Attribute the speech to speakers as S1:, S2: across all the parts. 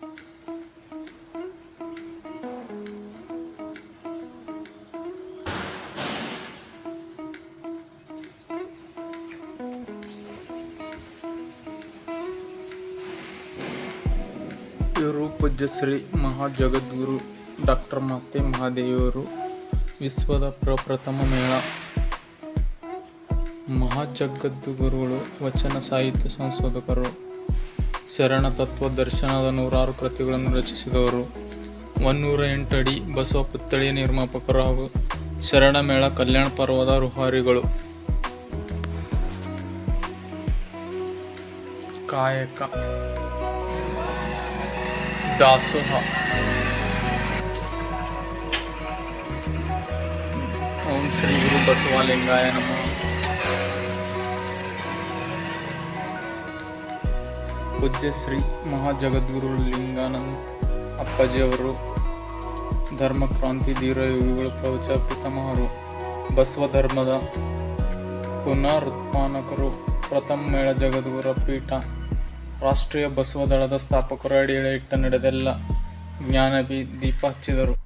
S1: ಇವರು ಪೂಜ್ಯಶ್ರೀ ಮಹಾಜಗದ್ಗುರು ಡಾಕ್ಟರ್ ಮಾತೆ ಮಹಾದೇವರು ವಿಶ್ವದ ಪ್ರಪ್ರಥಮ ಮೇಳ. ಮಹಾಜಗದ್ಗುರುಗಳು ವಚನ ಸಾಹಿತ್ಯ ಸಂಶೋಧಕರು. ಶರಣ ತತ್ವ ದರ್ಶನದ ನೂರಾರು ಕೃತಿಗಳನ್ನು ರಚಿಸಿದವರು. ಒನ್ನೂರ ಎಂಟು ಅಡಿ ಬಸವ ಪುತ್ಥಳಿಯ ನಿರ್ಮಾಪಕರು ಹಾಗೂ ಶರಣ ಮೇಳ ಕಲ್ಯಾಣ ಪರ್ವದ ರುಹಾರಿಗಳು. ಕಾಯಕ. ದಾಸೋಹ. ಓಂ ಶ್ರೀ ಗುರು ಬಸವಲಿಂಗಾಯ ನಮಃ. ಪೂಜ್ಯ ಶ್ರೀ ಮಹಾಜಗದ್ಗುರು ಲಿಂಗಾನಂದ ಅಪ್ಪಾಜಿಯವರು ಧರ್ಮ ಕ್ರಾಂತಿ ಧೀರ ಯೋಗಿಗಳು, ಪ್ರವಚ ಪಿತಾಮಹರು ಬಸವ ಧರ್ಮದ ಪುನರುತ್ಪಾನಕರು ಪ್ರಥಮ ಮೇಳ ಜಗದ್ಗುರ ಪೀಠ, ರಾಷ್ಟ್ರೀಯ ಬಸವ ದಳದ ಸ್ಥಾಪಕರು, ಅಡಿಯಲ್ಲಿ ಇಟ್ಟ ನಡೆದೆಲ್ಲ ಜ್ಞಾನಬಿ ದೀಪ ಹಚ್ಚಿದರು.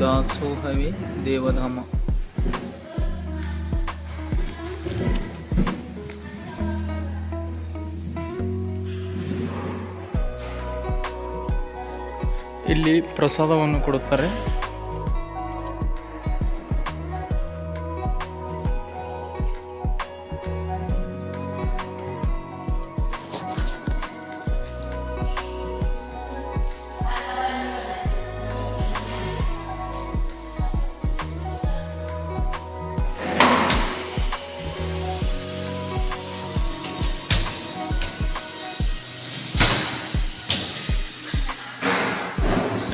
S1: ದಾಸೋಹವಿ ದೇವಧಾಮ. ಇಲ್ಲಿ ಪ್ರಸಾದವನ್ನು ಕೊಡುತ್ತಾರೆ.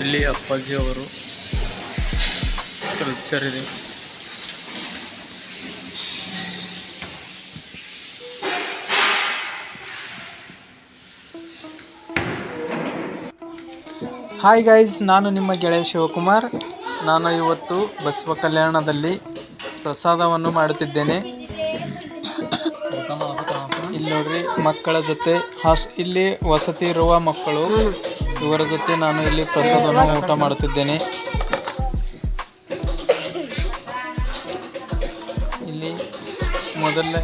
S1: ಇಲ್ಲಿ ಅಪ್ಪಾಜಿ ಅವರು ಸ್ಕಲ್ಪ್ಚರ್ ಇದೆ. ಹಾಯ್ ಗೈಸ್ ನಾನು ನಿಮ್ಮ ಗೆಳೆಯ ಶಿವಕುಮಾರ್. ನಾನು ಇವತ್ತು ಬಸವ ಕಲ್ಯಾಣದಲ್ಲಿ ಪ್ರಸಾದವನ್ನು ಮಾಡುತ್ತಿದ್ದೇನೆ. ಇಲ್ಲಿ ನೋಡ್ರಿ, ಮಕ್ಕಳ ಜೊತೆ ಹಾಸ್, ಇಲ್ಲಿ ವಸತಿ ಇರುವ ಮಕ್ಕಳು. ಇವರ ಜೊತೆ ನಾನು ಇಲ್ಲಿ ಪ್ರಸಾದವನ್ನು ಊಟ ಮಾಡುತ್ತಿದ್ದೇನೆ ಇಲ್ಲಿ ಮೊದಲೇ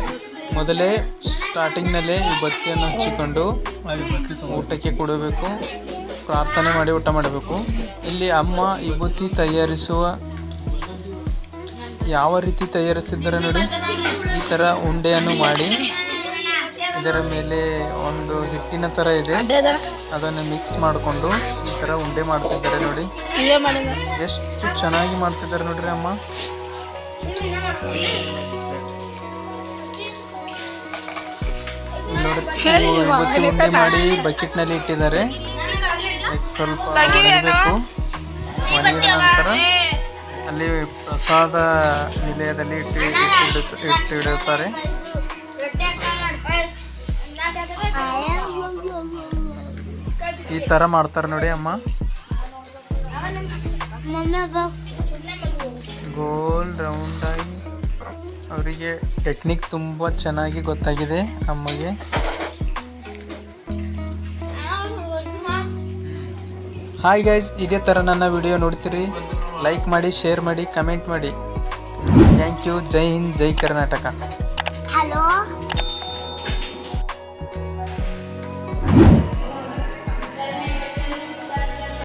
S1: ಮೊದಲೇ ಸ್ಟಾರ್ಟಿಂಗ್ನಲ್ಲೇ ಈ ಬತ್ತಿಯನ್ನು ಹಚ್ಚಿಕೊಂಡು ಊಟಕ್ಕೆ ಕೊಡಬೇಕು. ಪ್ರಾರ್ಥನೆ ಮಾಡಿ ಊಟ ಮಾಡಬೇಕು. ಇಲ್ಲಿ ಅಮ್ಮ ವಿಭೂತಿ ತಯಾರಿಸುವ, ಯಾವ ರೀತಿ ತಯಾರಿಸಿದ್ದಾರೆ ನೋಡಿ. ಈ ಥರ ಉಂಡೆಯನ್ನು ಮಾಡಿ ಇದರ ಮೇಲೆ ಒಂದು ಹಿಟ್ಟಿನ ತರ ಇದೆ. ಅದನ್ನು ಮಿಕ್ಸ್ ಮಾಡಿಕೊಂಡು ಈ ತರ ಉಂಡೆ ಮಾಡ್ತಿದ್ದಾರೆ ನೋಡಿ. ಎಷ್ಟು ಚೆನ್ನಾಗಿ ಮಾಡ್ತಿದ್ದಾರೆ ನೋಡ್ರಿ ಅಮ್ಮ. ನೋಡಿ ನಲ್ಲಿ ಉಂಡೆ ಮಾಡಿ ಬಕೆಟ್ನಲ್ಲಿ ಇಟ್ಟಿದ್ದಾರೆ. ಸ್ವಲ್ಪ ಒಣಗಬೇಕು. ಒಣಗಿದ ನಂತರ ಅಲ್ಲಿ ಪ್ರಸಾದ ನಿಲಯದಲ್ಲಿ ಇಟ್ಟು ಇಟ್ಟಿಡು ಇಟ್ಟಿಡುತ್ತಾರೆ ಈ ಥರ ಮಾಡ್ತಾರೆ ನೋಡಿ ಅಮ್ಮ. ಗೋಲ್ ರೌಂಡ್ ಆಗಿ. ಅವರಿಗೆ ಟೆಕ್ನಿಕ್ ತುಂಬ ಚೆನ್ನಾಗಿ ಗೊತ್ತಾಗಿದೆ ಅಮ್ಮಗೆ. ಹಾಯ್ ಗೈಸ್ ಇದೇ ತರ ನನ್ನ ವಿಡಿಯೋ ನೋಡ್ತೀರಿ. ಲೈಕ್ ಮಾಡಿ ಶೇರ್ ಮಾಡಿ ಕಮೆಂಟ್ ಮಾಡಿ. ಥ್ಯಾಂಕ್ ಯು ಜೈ ಹಿಂದ್ ಜೈ ಕರ್ನಾಟಕ
S2: ಹಲೋ